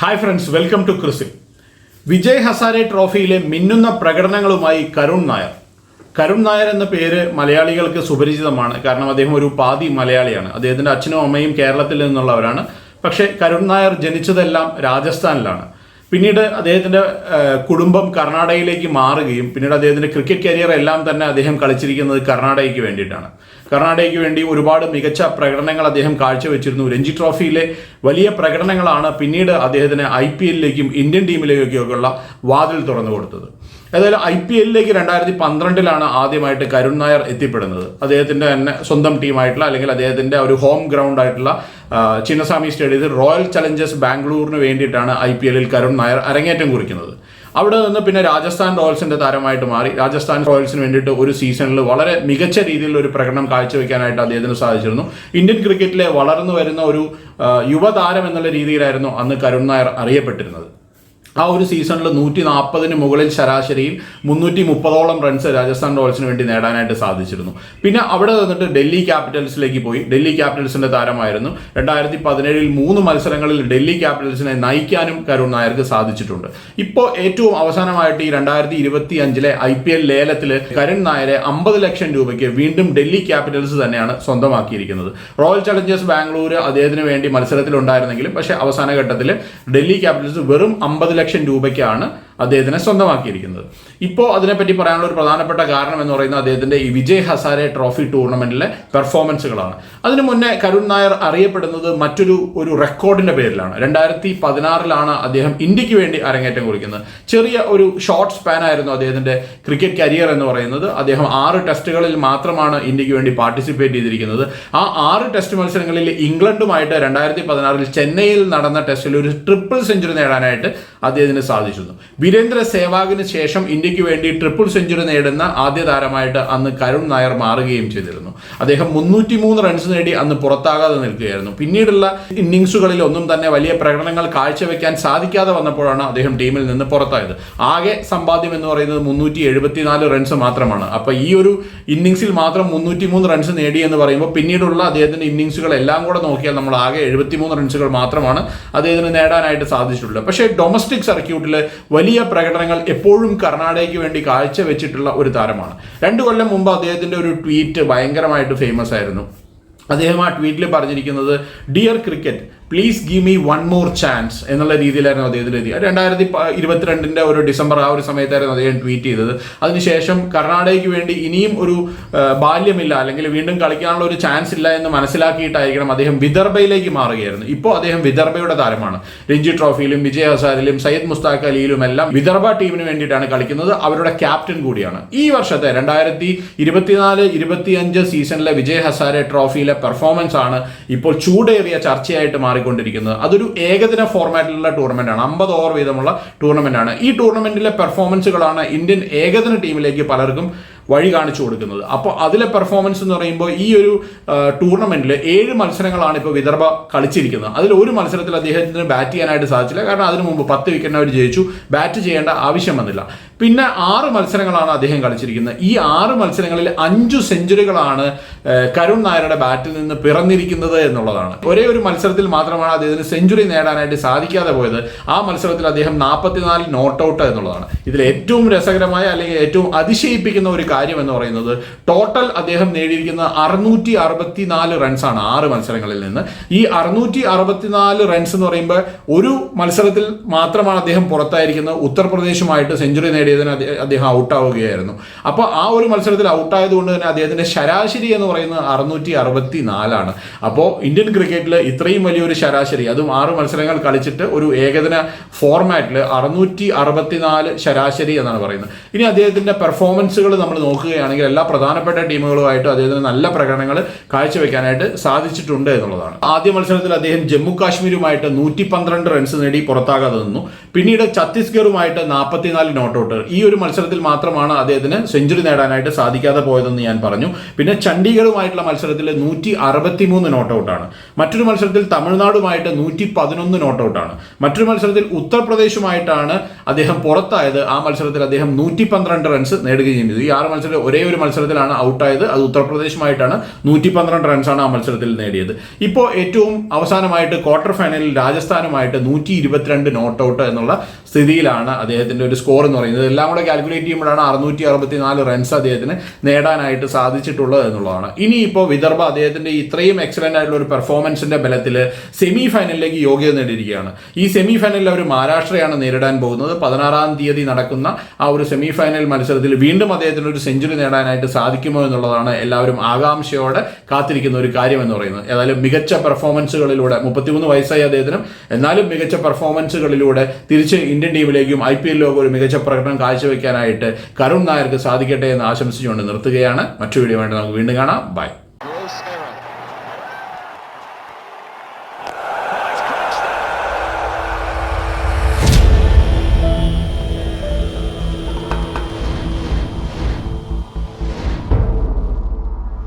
Hi friends welcome to ക്രിസിൽ വിജയ് ഹസാരെ ട്രോഫിയിലെ മിന്നുന്ന പ്രകടനങ്ങളുമായി കരുൺ നായർ. കരുൺ നായർ എന്ന പേര് മലയാളികൾക്ക് സുപരിചിതമാണ്. കാരണം അദ്ദേഹം ഒരു പാതി മലയാളിയാണ്. അദ്ദേഹത്തിന്റെ അച്ഛനും അമ്മയും കേരളത്തിൽ നിന്നുള്ളവരാണ്. പക്ഷേ കരുൺ നായർ ജനിച്ചതെല്ലാം രാജസ്ഥാനിലാണ്. പിന്നീട് അദ്ദേഹത്തിന്റെ കുടുംബം കർണാടകയിലേക്ക് മാറുകയും പിന്നീട് അദ്ദേഹത്തിന്റെ ക്രിക്കറ്റ് കരിയർ എല്ലാം തന്നെ അദ്ദേഹം കളിച്ചിരിക്കുന്നത് കർണാടകയ്ക്ക് വേണ്ടിയിട്ടാണ്. കർണാടകയ്ക്ക് വേണ്ടി ഒരുപാട് മികച്ച പ്രകടനങ്ങൾ അദ്ദേഹം കാഴ്ചവെച്ചിരുന്നു. രഞ്ജി ട്രോഫിയിലെ വലിയ പ്രകടനങ്ങളാണ് പിന്നീട് അദ്ദേഹത്തിന് ഐ പി എല്ലിലേക്കും ഇന്ത്യൻ ടീമിലേക്കൊക്കെയുള്ള വാതിൽ തുറന്നു കൊടുത്തത്. ഏതായാലും ഐ പി എല്ലിലേക്ക് രണ്ടായിരത്തി പന്ത്രണ്ടിലാണ് ആദ്യമായിട്ട് കരുൺ നായർ എത്തിപ്പെടുന്നത്. അദ്ദേഹത്തിന്റെ തന്നെ സ്വന്തം ടീമായിട്ടുള്ള അല്ലെങ്കിൽ അദ്ദേഹത്തിന്റെ ഒരു ഹോം ഗ്രൗണ്ട് ആയിട്ടുള്ള ആ, ചിന്നസ്വാമി സ്റ്റേഡിയത്തിൽ റോയൽ ചലഞ്ചേഴ്സ് ബാംഗ്ലൂരിന് വേണ്ടിയിട്ടാണ് ഐ പി എല്ലിൽ കരുൺ നായർ അരങ്ങേറ്റം കുറിക്കുന്നത്. അവിടെ നിന്ന് പിന്നെ രാജസ്ഥാൻ റോയൽസിന്റെ താരമായിട്ട് മാറി. രാജസ്ഥാൻ റോയൽസിന് വേണ്ടിയിട്ട് ഒരു സീസണിൽ വളരെ മികച്ച രീതിയിൽ ഒരു പ്രകടനം കാഴ്ചവെക്കാനായിട്ട് അദ്ദേഹത്തിന് സാധിച്ചിരുന്നു. ഇന്ത്യൻ ക്രിക്കറ്റിലെ വളർന്നു വരുന്ന ഒരു യുവതാരം എന്നുള്ള രീതിയിലായിരുന്നു അന്ന് കരുൺ നായർ അറിയപ്പെട്ടിരുന്നത്. ആ ഒരു സീസണിൽ നൂറ്റി നാൽപ്പതിന് മുകളിൽ ശരാശരിയിൽ മുന്നൂറ്റി മുപ്പതോളം റൺസ് രാജസ്ഥാൻ റോയൽസിന് വേണ്ടി നേടാനായിട്ട് സാധിച്ചിരുന്നു. പിന്നെ അവിടെ നിന്നിട്ട് ഡൽഹി ക്യാപിറ്റൽസിലേക്ക് പോയി. ഡൽഹി ക്യാപിറ്റൽസിന്റെ താരമായിരുന്നു. രണ്ടായിരത്തി പതിനേഴിൽ മൂന്ന് മത്സരങ്ങളിൽ ഡൽഹി ക്യാപിറ്റൽസിനെ നയിക്കാനും കരുൺ നായർക്ക് സാധിച്ചിട്ടുണ്ട്. ഇപ്പോൾ ഏറ്റവും അവസാനമായിട്ട് ഈ രണ്ടായിരത്തി ഇരുപത്തി അഞ്ചിലെ ഐ പി എൽ ലേലത്തിൽ കരുൺ നായരെ അമ്പത് ലക്ഷം രൂപയ്ക്ക് വീണ്ടും ഡൽഹി ക്യാപിറ്റൽസ് തന്നെയാണ് സ്വന്തമാക്കിയിരിക്കുന്നത്. റോയൽ ചലഞ്ചേഴ്സ് ബാംഗ്ലൂർ അദ്ദേഹത്തിന് വേണ്ടി മത്സരത്തിലുണ്ടായിരുന്നെങ്കിലും പക്ഷേ അവസാന ഘട്ടത്തിൽ ഡൽഹി ക്യാപിറ്റൽസ് വെറും അമ്പത് ലക്ഷം രൂപയ്ക്കാണ് അദ്ദേഹത്തിനെ സ്വന്തമാക്കിയിരിക്കുന്നത്. ഇപ്പോൾ അതിനെപ്പറ്റി പറയാനുള്ള ഒരു പ്രധാനപ്പെട്ട കാരണം എന്ന് പറയുന്നത് അദ്ദേഹത്തിന്റെ ഈ വിജയ് ഹസാരെ ട്രോഫി ടൂർണമെന്റിലെ പെർഫോമൻസുകളാണ്. അതിനു മുന്നേ കരുൺ നായർ അറിയപ്പെടുന്നത് മറ്റൊരു ഒരു റെക്കോർഡിന്റെ പേരിലാണ്. രണ്ടായിരത്തി പതിനാറിലാണ് അദ്ദേഹം ഇന്ത്യയ്ക്ക് വേണ്ടി അരങ്ങേറ്റം കുറിക്കുന്നത്. ചെറിയ ഒരു ഷോർട്ട് സ്പാൻ ആയിരുന്നു അദ്ദേഹത്തിന്റെ ക്രിക്കറ്റ് കരിയർ എന്ന് പറയുന്നത്. അദ്ദേഹം ആറ് ടെസ്റ്റുകളിൽ മാത്രമാണ് ഇന്ത്യയ്ക്ക് വേണ്ടി പാർട്ടിസിപ്പേറ്റ് ചെയ്തിരിക്കുന്നത്. ആ ആറ് ടെസ്റ്റ് മത്സരങ്ങളിൽ ഇംഗ്ലണ്ടുമായിട്ട് രണ്ടായിരത്തി പതിനാറിൽ ചെന്നൈയിൽ നടന്ന ടെസ്റ്റിൽ ഒരു ട്രിപ്പിൾ സെഞ്ചുറി നേടാനായിട്ട് അദ്ദേഹത്തിന് സാധിച്ചിരുന്നു. വീരേന്ദ്ര സേവാഗിന് ശേഷം ഇന്ത്യയ്ക്ക് വേണ്ടി ട്രിപ്പിൾ സെഞ്ചുറി നേടുന്ന ആദ്യ താരമായിട്ട് അന്ന് കരുൺ നായർ മാറുകയും ചെയ്തിരുന്നു. അദ്ദേഹം മുന്നൂറ്റി മൂന്ന് റൺസ് നേടി അന്ന് പുറത്താകാതെ നിൽക്കുകയായിരുന്നു. പിന്നീടുള്ള ഇന്നിങ്സുകളിൽ ഒന്നും തന്നെ വലിയ പ്രകടനങ്ങൾ കാഴ്ചവെക്കാൻ സാധിക്കാതെ വന്നപ്പോഴാണ് അദ്ദേഹം ടീമിൽ നിന്ന് പുറത്തായത്. ആകെ സമ്പാദ്യം എന്ന് പറയുന്നത് മുന്നൂറ്റി എഴുപത്തിനാല് റൺസ് മാത്രമാണ്. അപ്പോൾ ഈ ഒരു ഇന്നിങ്സിൽ മാത്രം മുന്നൂറ്റി മൂന്ന് റൺസ് നേടി എന്ന് പറയുമ്പോൾ പിന്നീടുള്ള അദ്ദേഹത്തിന്റെ ഇന്നിങ്സുകൾ എല്ലാം കൂടെ നോക്കിയാൽ നമ്മൾ ആകെ എഴുപത്തിമൂന്ന് റൺസുകൾ മാത്രമാണ് അദ്ദേഹത്തിന് നേടാനായിട്ട് സാധിച്ചിട്ടുള്ളത്. പക്ഷേ ഡൊമസ്റ്റിക് സർക്യൂട്ടിൽ വലിയ പ്രകടനങ്ങൾ എപ്പോഴും കർണാടകയ്ക്ക് വേണ്ടി കാഴ്ചവെച്ചിട്ടുള്ള ഒരു താരമാണ്. രണ്ടു കൊല്ലം മുമ്പ് അദ്ദേഹത്തിന്റെ ഒരു ട്വീറ്റ് ഭയങ്കരമായിട്ട് ഫേമസ് ആയിരുന്നു. അദ്ദേഹം ആ ട്വീറ്റിൽ പറഞ്ഞിരിക്കുന്നത് dear cricket please give me one more chance എന്നുള്ള രീതിയിലായിരുന്നു അദ്ദേഹത്തിന് എഴുതി രണ്ടായിരത്തി ഇരുപത്തിരണ്ടിന്റെ ഒരു ഡിസംബർ ആ ഒരു സമയത്തായിരുന്നു അദ്ദേഹം ട്വീറ്റ് ചെയ്തത്. അതിനുശേഷം കർണാടകയ്ക്ക് വേണ്ടി ഇനിയും ഒരു ബാല്യമില്ല അല്ലെങ്കിൽ വീണ്ടും കളിക്കാനുള്ള ഒരു ചാൻസ് ഇല്ല എന്ന് മനസ്സിലാക്കിയിട്ടായിരിക്കണം അദ്ദേഹം വിദർഭയിലേക്ക് മാറുകയായിരുന്നു. ഇപ്പോൾ അദ്ദേഹം വിദർഭയുടെ താരമാണ്. രഞ്ജി ട്രോഫിയിലും വിജയ് ഹസാരിലും സയ്യദ് മുസ്താഖ് അലിയിലും എല്ലാം വിദർഭ ടീമിന് വേണ്ടിയിട്ടാണ് കളിക്കുന്നത്. അവരുടെ ക്യാപ്റ്റൻ കൂടിയാണ്. ഈ വർഷത്തെ രണ്ടായിരത്തി ഇരുപത്തിനാല് ഇരുപത്തിയഞ്ച് സീസണിലെ വിജയ് ഹസാരെ ട്രോഫിയിലെ പെർഫോമൻസ് ആണ് ഇപ്പോൾ ചൂടേറിയ ചർച്ചയായിട്ട് മാറിക്കൊണ്ടിരിക്കുന്നത്. അതൊരു ഏകദിന ഫോർമാറ്റിലുള്ള ടൂർണമെന്റ് ആണ്. അമ്പത് ഓവർ വീതമുള്ള ടൂർണമെന്റ് ആണ്. ഈ ടൂർണമെന്റിലെ പെർഫോമൻസുകളാണ് ഇന്ത്യൻ ഏകദിന ടീമിലേക്ക് പലർക്കും വഴി കാണിച്ചു കൊടുക്കുന്നത്. അപ്പോൾ അതിലെ പെർഫോമൻസ് എന്ന് പറയുമ്പോൾ ഈ ഒരു ടൂർണമെന്റിൽ ഏഴ് മത്സരങ്ങളാണ് ഇപ്പോൾ വിദർഭ കളിച്ചിരിക്കുന്നത്. അതിൽ ഒരു മത്സരത്തിൽ അദ്ദേഹത്തിന് ബാറ്റ് ചെയ്യാനായിട്ട് സാധിച്ചില്ല. കാരണം അതിനു മുമ്പ് പത്ത് വിക്കറ്റിന് അവർ ജയിച്ചു. ബാറ്റ് ചെയ്യേണ്ട ആവശ്യം വന്നില്ല. പിന്നെ ആറ് മത്സരങ്ങളാണ് അദ്ദേഹം കളിച്ചിരിക്കുന്നത്. ഈ ആറ് മത്സരങ്ങളിൽ അഞ്ചു സെഞ്ചുറികളാണ് കരുൺ നായരുടെ ബാറ്റിൽ നിന്ന് പിറന്നിരിക്കുന്നത് എന്നുള്ളതാണ്. ഒരേ ഒരു മത്സരത്തിൽ മാത്രമാണ് അദ്ദേഹത്തിന് സെഞ്ചുറി നേടാനായിട്ട് സാധിക്കാതെ പോയത്. ആ മത്സരത്തിൽ അദ്ദേഹം നാൽപ്പത്തിനാല് നോട്ട് ഔട്ട് എന്നുള്ളതാണ്. ഇതിൽ ഏറ്റവും രസകരമായ അല്ലെങ്കിൽ ഏറ്റവും അതിശയിപ്പിക്കുന്ന ഒരു കാര്യം എന്ന് പറയുന്നത് ടോട്ടൽ അദ്ദേഹം നേടിയിരിക്കുന്ന അറുന്നൂറ്റി അറുപത്തിനാല് റൺസാണ് ആറ് മത്സരങ്ങളിൽ നിന്ന്. ഈ അറുന്നൂറ്റി അറുപത്തിനാല് റൺസ് എന്ന് പറയുമ്പോൾ ഒരു മത്സരത്തിൽ മാത്രമാണ് അദ്ദേഹം പുറത്തായിരിക്കുന്നത്. ഉത്തർപ്രദേശുമായിട്ട് സെഞ്ചുറി നേടിയതിന് അദ്ദേഹം ഔട്ട് ആവുകയായിരുന്നു അപ്പോൾ ആ ഒരു മത്സരത്തിൽ ഔട്ടായത് കൊണ്ട് തന്നെ അദ്ദേഹത്തിന്റെ ശരാശരി എന്ന് പറയുന്നത് അറുന്നൂറ്റി അറുപത്തി നാലാണ് അപ്പോൾ ഇന്ത്യൻ ക്രിക്കറ്റിൽ ഇത്രയും വലിയൊരു ശരാശരി അതും ആറ് മത്സരങ്ങൾ കളിച്ചിട്ട് ഒരു ഏകദിന ഫോർമാറ്റിൽ അറുന്നൂറ്റി അറുപത്തിനാല് ശരാശരി എന്നാണ് പറയുന്നത്. ഇനി അദ്ദേഹത്തിന്റെ പെർഫോമൻസുകൾ നമ്മൾ നോക്കുകയാണെങ്കിൽ എല്ലാ പ്രധാനപ്പെട്ട ടീമുകളുമായിട്ടും അദ്ദേഹത്തിന് നല്ല പ്രകടനങ്ങൾ കാഴ്ചവെക്കാനായിട്ട് സാധിച്ചിട്ടുണ്ട് എന്നുള്ളതാണ്. ആദ്യ മത്സരത്തിൽ അദ്ദേഹം ജമ്മു കാശ്മീരുമായിട്ട് നൂറ്റി പന്ത്രണ്ട് റൺസ് നേടി പുറത്താകാതെ നിന്നു. പിന്നീട് ഛത്തീസ്ഗറുമായിട്ട് നാൽപ്പത്തിനാല് നോട്ട് ഔട്ട് ഈ ഒരു മത്സരത്തിൽ മാത്രമാണ് അദ്ദേഹത്തിന് സെഞ്ചുറി നേടാനായിട്ട് സാധിക്കാതെ പോയതെന്ന് ഞാൻ പറഞ്ഞു. പിന്നെ ചണ്ഡീഗഡ് ചണ്ഡീഗഡുമായിട്ടുള്ള മത്സരത്തിൽ നൂറ്റി അറുപത്തിമൂന്ന് നോട്ട് ഔട്ടാണ് മറ്റൊരു മത്സരത്തിൽ തമിഴ്നാടുമായിട്ട് നൂറ്റി പതിനൊന്ന് ഔട്ടാണ് മറ്റൊരു മത്സരത്തിൽ ഉത്തർപ്രദേശുമായിട്ടാണ് അദ്ദേഹം പുറത്തായത്. ആ മത്സരത്തിൽ അദ്ദേഹം നൂറ്റി പന്ത്രണ്ട് റൺസ് നേടുകയും ചെയ്തു. ഈ ആറ് മത്സരത്തിൽ ഒരേ ഒരു മത്സരത്തിലാണ് ഔട്ടായത്. അത് ഉത്തർപ്രദേശുമായിട്ടാണ്. നൂറ്റി പന്ത്രണ്ട് റൺസാണ് ആ മത്സരത്തിൽ നേടിയത്. ഇപ്പോൾ ഏറ്റവും അവസാനമായിട്ട് ക്വാർട്ടർ ഫൈനലിൽ രാജസ്ഥാനുമായിട്ട് നൂറ്റി ഇരുപത്തിരണ്ട് നോട്ട് ഔട്ട് എന്നുള്ള സ്ഥിതിയിലാണ് അദ്ദേഹത്തിന്റെ ഒരു സ്കോർ എന്ന് പറയുന്നത്. എല്ലാം കൂടെ കാൽക്കുലേറ്റ് ചെയ്യുമ്പോഴാണ് അറുന്നൂറ്റി അറുപത്തി നാല് റൺസ് അദ്ദേഹത്തിന് നേടാനായിട്ട് സാധിച്ചിട്ടുള്ളത് എന്നുള്ളതാണ്. ഇനിയിപ്പോൾ വിദർഭ അദ്ദേഹത്തിന്റെ ഇത്രയും എക്സലന്റ് ആയിട്ടുള്ള ഒരു പെർഫോമൻസിന്റെ ബലത്തിൽ സെമി ഫൈനലിലേക്ക് യോഗ്യത നേടിയിരിക്കുകയാണ്. ഈ സെമി ഫൈനലിൽ അവർ മഹാരാഷ്ട്രയാണ് നേരിടാൻ പോകുന്നത്. പതിനാറാം തീയതി നടക്കുന്ന ആ ഒരു സെമി ഫൈനൽ മത്സരത്തിൽ വീണ്ടും അദ്ദേഹത്തിന് ഒരു സെഞ്ചുറി നേടാനായിട്ട് സാധിക്കുമോ എന്നുള്ളതാണ് എല്ലാവരും ആകാംക്ഷയോടെ കാത്തിരിക്കുന്ന ഒരു കാര്യം എന്ന് പറയുന്നത്. ഏതായാലും മികച്ച പെർഫോമൻസുകളിലൂടെ മുപ്പത്തിമൂന്ന് വയസ്സായി അദ്ദേഹത്തിനും എന്നാലും മികച്ച പെർഫോമൻസുകളിലൂടെ തിരിച്ച് ഇന്ത്യൻ ടീമിലേക്കും ഐ പി എല്ലിലൊക്കെ ഒരു മികച്ച പ്രകടനം കാഴ്ചവെക്കാനായിട്ട് കരുൺ നായർക്ക് സാധിക്കട്ടെ എന്ന് ആശംസിച്ചുകൊണ്ട് നിർത്തുകയാണ്. മറ്റു വീഡിയോ വേണ്ടി നമുക്ക് വീണ്ടും കാണാം. ബൈ.